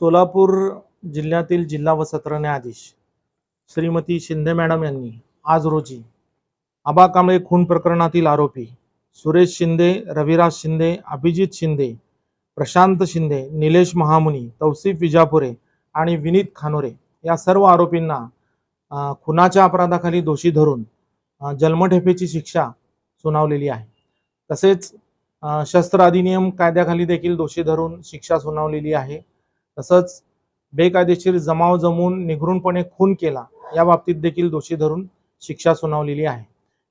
सोलापूर जिल्ह्यातील जिल्हा व सत्र न्यायाधीश श्रीमती शिंदे मॅडम यांनी आज रोजी आबा कांबळे खून प्रकरणातील आरोपी सुरेश शिंदे रविराज शिंदे अभिजित शिंदे प्रशांत शिंदे निलेश महामुनी तौसिफ विजापुरे आणि विनीत खानोरे या सर्व आरोपींना खुनाच्या अपराधाखाली दोषी धरून जन्मठेपेची शिक्षा सुनावलेली आहे. तसेच शस्त्र अधिनियम कायद्याखाली देखील दोषी धरून शिक्षा सुनावलेली आहे. तसंच बेकायदेशीर जमाव जमून निघृणपणे खून केला या बाबतीत देखील दोषी धरून शिक्षा सुनावलेली आहे.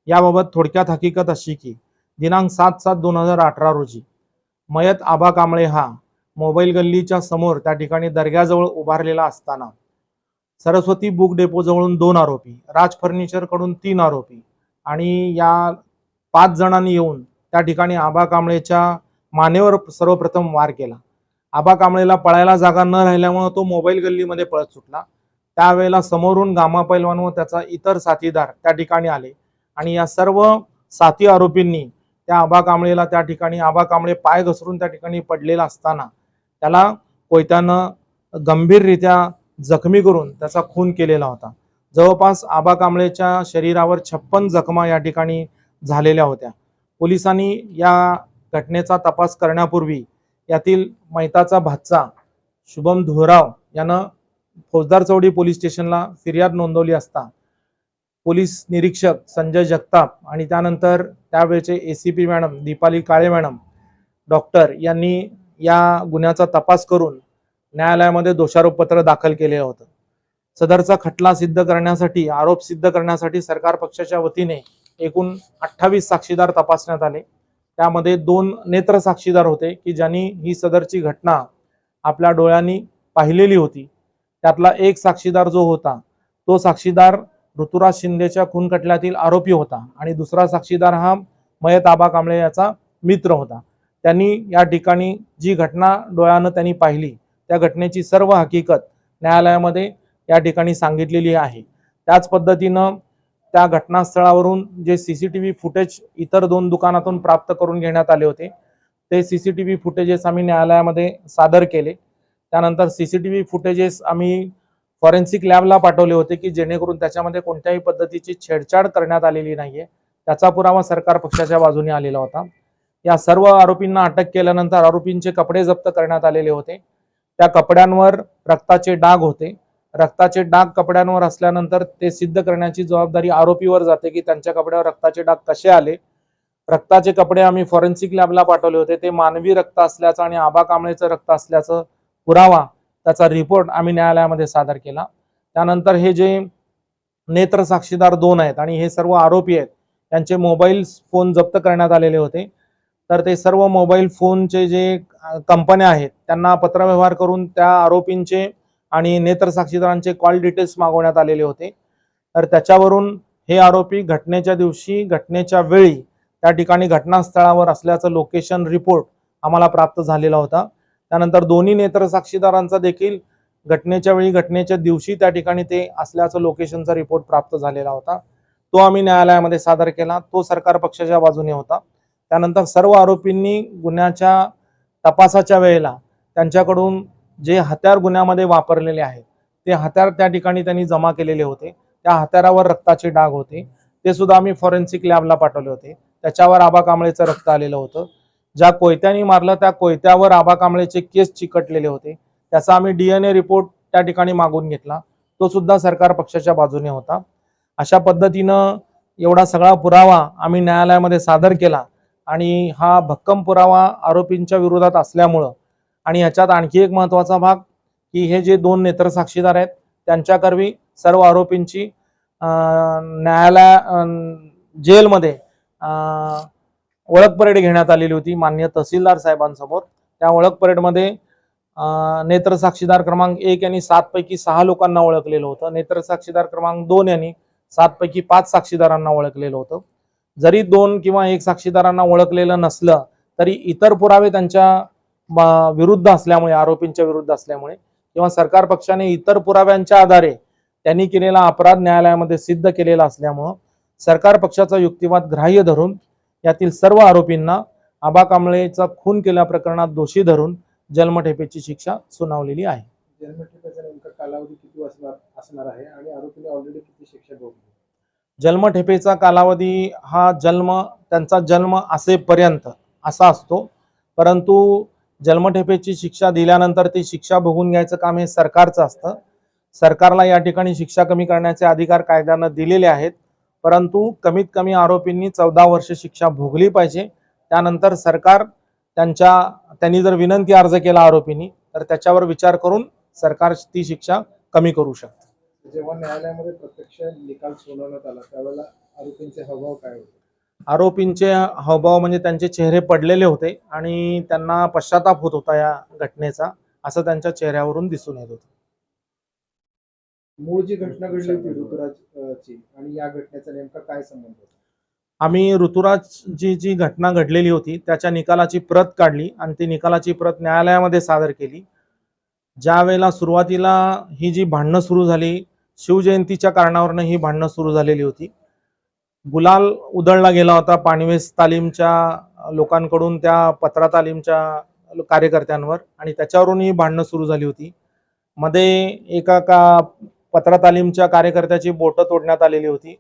याबाबत थोडक्यात हकीकत अशी की दिनांक सात सात दोन हजार अठरा रोजी मयत आबा कांबळे हा मोबाईल गल्लीच्या समोर त्या ठिकाणी दर्ग्याजवळ उभारलेला असताना सरस्वती बुक डेपोजवळून दोन आरोपी राज फर्निचरकडून तीन आरोपी आणि या पाच जणांनी येऊन त्या ठिकाणी आबा कांबळेच्या मानेवर सर्वप्रथम वार केला. आबा कांबळेला पळायला जागा न राहिल्यामुळं तो मोबाईल गल्लीमध्ये पळत सुटला. त्यावेळेला समोरून गामा पैलवान व त्याचा इतर साथीदार त्या ठिकाणी आले. आणि या सर्व साथी आरोपींनी त्या आबा कांबळेला त्या ठिकाणी आबा कांबळे पाय घसरून त्या ठिकाणी पडलेला असताना त्याला कोयत्यानं गंभीररित्या जखमी करून त्याचा खून केलेला होता. जवळपास आबा कांबळेच्या शरीरावर छप्पन जखमा या ठिकाणी झालेल्या होत्या. पोलिसांनी या घटनेचा तपास करण्यापूर्वी यातील मैताचा भाचा शुभम धोराव यानं फौजदार चौडी पोलीस स्टेशनला फिर्याद नोंदवली असता. पोलीस निरीक्षक संजय जगताप आणि त्यानंतर त्यावेळचे A C P madam Deepali Kale madam doctor यांनी या गुन्ह्याचा तपास करून न्यायालयामध्ये दोषारोपपत्र दाखल केलेलं होतं. सदरचा खटला सिद्ध करण्यासाठी आरोप सिद्ध करण्यासाठी सरकार पक्षाच्या वतीने एकूण अठ्ठावीस साक्षीदार तपासण्यात आले. त्यामध्ये दोन नेत्र साक्षीदार होते की ज्यांनी ही सदरची घटना आपल्या डोळ्यांनी पाहिलेली होती. त्यातला एक साक्षीदार जो होता तो साक्षीदार ऋतुराज शिंदेच्या खून खटल्यातील आरोपी होता आणि दुसरा साक्षीदार हा मयत आबा कांबळे याचा मित्र होता. त्यांनी या ठिकाणी जी घटना डोळ्यानं त्यांनी पाहिली त्या घटनेची सर्व हकीकत न्यायालयामध्ये या ठिकाणी सांगितलेली आहे. त्याच पद्धतीनं त्या घटनास्थळावरून जे C C T V footage इतर दोन दुकानातून प्राप्त करून घेण्यात आले होते ते C C T V footages आम्ही न्यायालयामध्ये सादर केले. त्यानंतर C C T V footages आम्ही फॉरेन्सिक लॅबला पाठवले होते की जेणेकरून त्याच्यामध्ये कोणत्याही पद्धतीची छेडछाड करण्यात आलेली नाहीये. त्याचा पुरावा सरकार पक्षाच्या बाजूने आलेला होता. या सर्व आरोपींना अटक केल्यानंतर आरोपींचे कपडे जप्त करण्यात आलेले होते. त्या कपड्यांवर रक्ताचे डाग होते. रक्ताचे डाग कपड्यांवर असल्यानंतर ते सिद्ध करण्याची जबाबदारी आरोपीवर जाते की त्यांच्या कपड्यावर रक्ताचे डाग कसे आले. रक्ताचे कपडे आम्ही फॉरेन्सिक लॅबला पाठवले होते. ते मानवी रक्त असल्याचं आणि आबा कांबळेचं रक्त असल्याचं पुरावा त्याचा रिपोर्ट आम्ही न्यायालयामध्ये सादर केला. त्यानंतर हे जे नेत्र साक्षीदार दोन आहेत आणि हे सर्व आरोपी आहेत त्यांचे मोबाईल फोन जप्त करण्यात आलेले होते. तर ते सर्व मोबाईल फोनचे जे कंपन्या आहेत त्यांना पत्रव्यवहार करून त्या आरोपींचे आणि नेत्र साक्षीदारांचे कॉल डिटेल्स मागवण्यात आलेले होते. तर त्याच्यावरून हे आरोपी घटनेच्या दिवशी घटनेच्या वेळी त्या ठिकाणी घटनास्थळावर असल्याचं लोकेशन रिपोर्ट आम्हाला प्राप्त झालेला होता. त्यानंतर दोन्ही नेत्र साक्षीदारांचा देखील घटनेच्या वेळी घटनेच्या दिवशी त्या ठिकाणी ते असल्याचं लोकेशनचा रिपोर्ट प्राप्त झालेला होता. तो आम्ही न्यायालयामध्ये सादर केला. तो सरकार पक्षाच्या बाजूने होता. त्यानंतर सर्व आरोपींनी गुन्ह्याच्या तपासाच्या वेळेला त्यांच्याकडून जे हत्यार गुन्ह्यामध्ये वापरलेले आहेत ते हत्यार त्या ठिकाणी त्यांनी जमा केलेले होते. त्या हत्यारावर रक्ताचे डाग होते. ते सुद्धा आम्ही फॉरेन्सिक लॅबला पाठवले होते. त्याच्यावर आबा कांबळेचं रक्त आलेलं होतं. ज्या कोयत्यानी मारलं त्या कोयत्यावर आबा कांबळेचे केस चिकटलेले होते. त्याचा आम्ही डीएनए रिपोर्ट त्या ठिकाणी मागून घेतला. तो सुद्धा सरकार पक्षाच्या बाजूने होता. अशा पद्धतीनं एवढा सगळा पुरावा आम्ही न्यायालयामध्ये सादर केला. आणि हा भक्कम पुरावा आरोपींच्या विरोधात असल्यामुळं आणि ह्याच्यात आणखी एक महत्त्वाचा भाग की हे जे दोन नेत्र साक्षीदार आहेत त्यांच्याकरवी सर्व आरोपींची न्यायालया जेलमध्ये ओळख परेड घेण्यात आलेली होती मान्य तहसीलदार साहेबांसमोर. त्या ओळख परेडमध्ये नेत्र साक्षीदार क्रमांक एक यांनी सात पैकी सहा लोकांना ओळखलेलं होतं. नेत्र साक्षीदार क्रमांक दोन यांनी सात पैकी पाच साक्षीदारांना ओळखलेलं होतं. जरी दोन किंवा एक साक्षीदारांना ओळखलेलं नसलं तरी इतर पुरावे त्यांच्या विरुद्ध असल्यामुळे आरोपींच्या विरुद्ध असल्यामुळे किंवा सरकार पक्षाने इतर पुराव्यांच्या आधारे त्यांनी केलेला अपराध न्यायालयामध्ये सिद्ध केलेला असल्यामुळं सरकार पक्षाचा युक्तिवाद ग्राह्य धरून यातील सर्व आरोपींना आबा कांबळेचा खून केल्या प्रकरणात दोषी धरून जन्मठेपेची शिक्षा सुनावलेली आहे. जन्मठेपेचा कालावधी हा जन्म त्यांचा जन्म असेपर्यंत असा असतो. परंतु जन्मठेपेची शिक्षा दिल्यानंतर ती शिक्षा भोगून घ्यायचं काम हे सरकारचं असतं. सरकारला या ठिकाणी शिक्षा कमी करण्याचे अधिकार कायद्यानं दिलेले आहेत. परंतु कमीत कमी आरोपींनी चौदा वर्ष शिक्षा भोगली पाहिजे. त्यानंतर सरकार त्यांच्या त्यांनी जर विनंती अर्ज केला आरोपींनी तर त्याच्यावर विचार करून सरकार ती शिक्षा कमी करू शकते. जेव्हा न्यायालयामध्ये प्रत्यक्ष निकाल सुनावण्यात आला त्यावेळेला आरोपींचे हावभाव काय होते? आरोपींचे हावभाव म्हणजे त्यांचे चेहरे पडलेले होते आणि त्यांना पश्चाताप होत होता या घटनेचा असं त्यांच्या चेहऱ्यावरून दिसून येत होतं. मूळ जी घटना घडली होती ऋतुराजची आणि या घटनेचा नेमका काय संबंध होता? आम्ही ऋतुराज जी जी घटना घडलेली होती त्याच्या निकालाची प्रत काढली आणि ती निकालाची प्रत न्यायालयामध्ये सादर केली. ज्या वेळेला सुरुवातीला ही जी भांडणं सुरू झाली शिवजयंतीच्या कारणावरनं ही भांडणं सुरू झालेली होती. गुलाल उधळला गेला होता पाणवेस तालीमच्या लोकांकडून त्या पत्रा तालीमच्या कार्यकर्त्यांवर आणि त्याच्यावरून ही भांडणं सुरू झाली होती. मध्ये एका का पत्रा तालीमच्या कार्यकर्त्याची बोटं तोडण्यात आलेली होती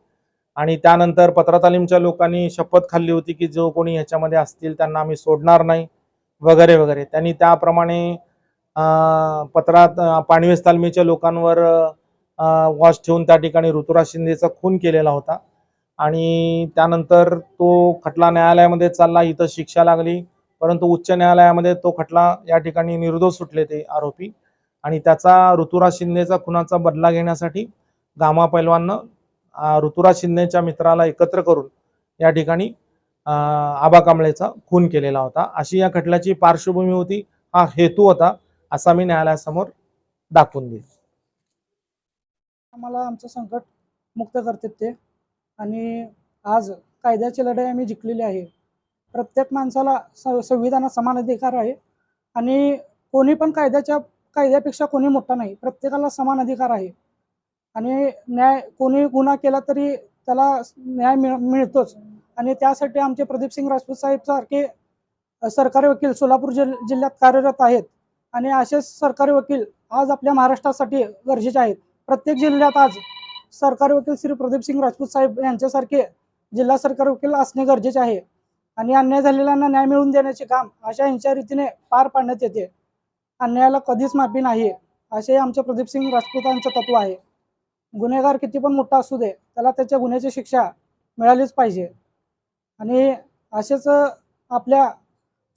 आणि त्यानंतर पत्रा तालीमच्या लोकांनी शपथ खाल्ली होती की जो कोणी ह्याच्यामध्ये असतील त्यांना आम्ही सोडणार नाही वगैरे वगैरे. त्यांनी त्याप्रमाणे पत्रात पाणवेस तालमीच्या लोकांवर वॉच ठेवून त्या ठिकाणी ऋतुराज शिंदेचा खून केलेला होता. आणि त्यानंतर तो खटला न्यायालयामध्ये चालला इथं शिक्षा लागली. परंतु उच्च न्यायालयामध्ये तो खटला या ठिकाणी निर्दोष सुटले ते आरोपी. आणि त्याचा ऋतुराज शिंदेचा खुनाचा बदला घेण्यासाठी गामा पैलवाननं ऋतुराज शिंदेच्या मित्राला एकत्र करून या ठिकाणी आबा कांबळेचा खून केलेला होता. अशी या खटल्याची पार्श्वभूमी होती. हा हेतू होता असा मी न्यायालयासमोर दाखवून देईल आम्हाला आमचं संकट मुक्त करतात ते. आणि आज कायद्याची लढाई आम्ही जिंकलेली आहे. प्रत्येक माणसाला स संविधानात समान अधिकार आहे. आणि कोणी पण कायद्याच्या कायद्यापेक्षा कोणी मोठा नाही. प्रत्येकाला समान अधिकार आहे. आणि न्याय कोणी गुन्हा केला तरी त्याला न्याय मिळ मिळतोच. आणि त्यासाठी आमचे प्रदीपसिंग राजपूत साहेब सारखे सरकारी वकील सोलापूर जिल जिल्ह्यात कार्यरत आहेत. आणि असेच सरकारी वकील आज आपल्या महाराष्ट्रासाठी गरजेचे आहेत. प्रत्येक जिल्ह्यात आज सरकारी वकील श्री प्रदीपसिंग राजपूत साहेब यांच्यासारखे जिल्हा सरकारी वकील असणे गरजेचे आहे. आणि अन्याय झालेल्यांना न्याय मिळवून देण्याचे काम अशा यांच्या रीतीने पार पाडण्यात येते. अन्यायाला कधीच माफी नाही असे आमचे प्रदीपसिंग राजपूतांचं तत्व आहे. गुन्हेगार किती पण मोठा असू दे त्याला त्याच्या गुन्ह्याची शिक्षा मिळालीच पाहिजे. आणि असेच आपल्या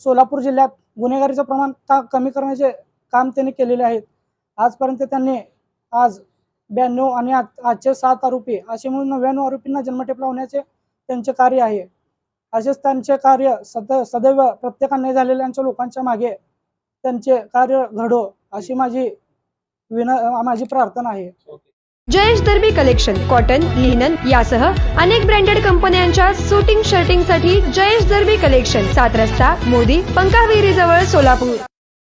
सोलापूर जिल्ह्यात गुन्हेगारीचं प्रमाण का कमी करण्याचे काम त्यांनी केलेले आहेत. आजपर्यंत त्यांनी आज ब्याण्णव आणि आजचे सात आरोपी. असे म्हणून नव्याण्णव आरोपींना जन्मठेप लावण्याचे त्यांचे कार्य आहे. असेच त्यांचे कार्य सद सदैव प्रत्येकाने झालेल्यांच्या लोकांच्या मागे त्यांचे कार्य घडो अशी माझी विन माझी प्रार्थना आहे. Jayesh Darbi collection cotton linen यासह अनेक ब्रँडेड कंपन्यांच्या सुटिंग शर्टिंगसाठी जयेश दर्बी कलेक्शन सात रस्ता मोदी पंकाविरी जवळ सोलापूर.